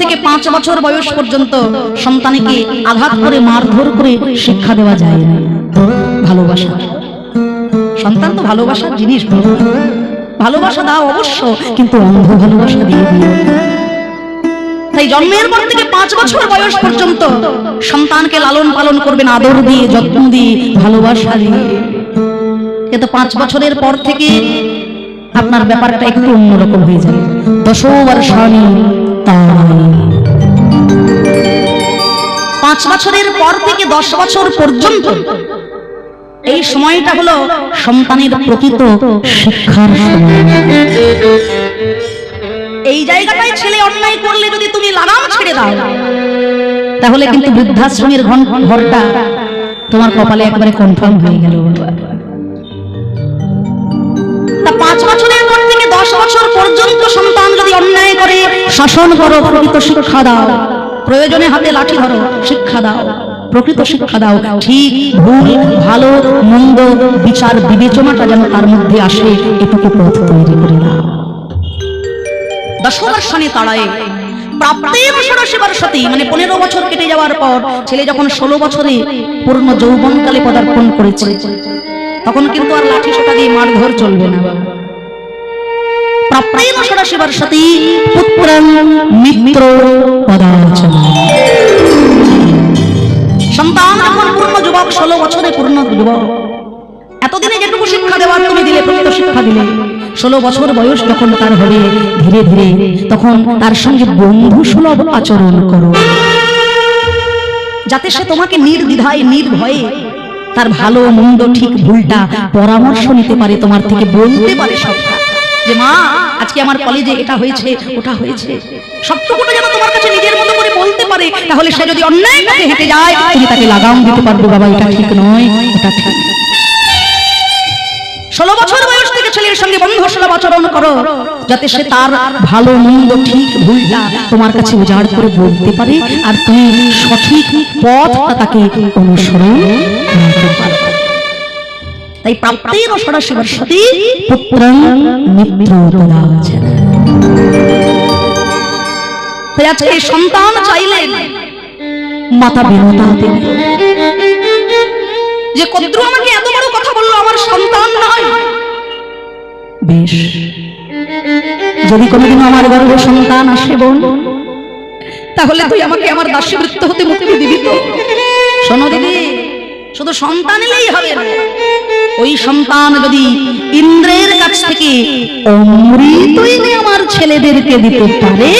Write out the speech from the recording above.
থেকে পাঁচ বছর বয়স পর্যন্ত সন্তানকে আঘাত করে, মারধর করে শিক্ষা দেওয়া যায় না। ভালোবাসা। সন্তান তো ভালোবাসার জিনিস ভালোবাসা দাও অবশ্য, কিন্তু অন্ধ ভালোবাসা দিয়ে তাই জন্মের পর থেকে পাঁচ বছর বয়স পর্যন্ত সন্তানকে লালন পালন করবেন, আদর দিয়ে, যত্ন দিয়ে, ভালোবাসা দিয়ে। কিন্তু পাঁচ বছরের পর থেকে আপনার ব্যাপারটা একটু অন্যরকম হয়ে যাবে। দশ বর্ষানি তাই পাঁচ বছরের পর থেকে দশ বছর পর্যন্ত এই সময়টা হলো সন্তানের প্রকৃত শিক্ষার এই জায়গাটায় ছেলে অন্যায় করলে যদি তুমি লাগাম ছেড়ে দাও, তাহলে কিন্তু বৃদ্ধাশ্রমের ঘন- ঘরটা তোমার কপালে একবারে কনফার্ম হয়ে গেল। শাসন করো, প্রকৃত শিক্ষা দাও। প্রয়োজনে হাতে লাঠি ধরো, শিক্ষা দাও। প্রকৃত শিক্ষা দাও। ঠিক, ভুল, ভালো, মন্দ, বিচার, বিবেচনাটা যেন তার মধ্যে আসে, এটুকু পথ তৈরি করে দাও মানে পনেরো বছর কেটে যাওয়ার পর ছেলে যখন ষোলো বছরে যৌবনকালে পদার্পণ তখন কিন্তু আর লাঠি সোটা দিয়ে মারধর চলবে না। ষোলো ষোলো বছর বয়স যখন তার হবে, ধীরে ধীরে তখন তার সঙ্গে বন্ধু সুলভ আচরণ করো। যাতে সে তোমাকে নির্দ্বিধায়, নির্ভয়ে তার ভালো, মন্দ, ঠিক ভুলটা পরামর্শ নিতে পারে, তোমার থেকে বলতে পারে সবটা। যে, মা, আজকে আমার কলেজে এটা হয়েছে, ওটা হয়েছে। সবটুকুটা যেন তোমার কাছে নিজের মতো করে বলতে পারে, তাহলে সে যদি অন্যায় পথে হেঁটে যায়, তুমি তাকে লাগাম দিতে পারবে, বাবা, এটা ঠিক নয় এটা ঠিক ষোলো বছর বয়স থেকে ছেলের সঙ্গে বন্ধু সুলভ আচরণ করো, যাতে সে তার ভালো মন্দ ঠিক ভুলটা তোমার কাছে উজাড় করে বলতে পারে, আর তুমি সঠিক পথ তাকে অনুসরণ তাই প্রাপ্তের সরাসরি পুত্র মিত্র পদাচনা। তাই আজকে সন্তান চাইলেন মাতা যে কদ্রু আমাকে এত বড় কথা বলল, আমার সন্তান নয়। বেশ। যদি কোনোদিন আমার সন্তান আসে বোন, তাহলে তুই আমাকে আমার দাসীবৃত্ত হতে মুক্তি দিবি তো। শুধু সন্তান এলেই হবে। ওই সন্তান যদি ইন্দ্রের কাছ থেকে অমৃতই আমার ছেলেদেরকে দিতে পারে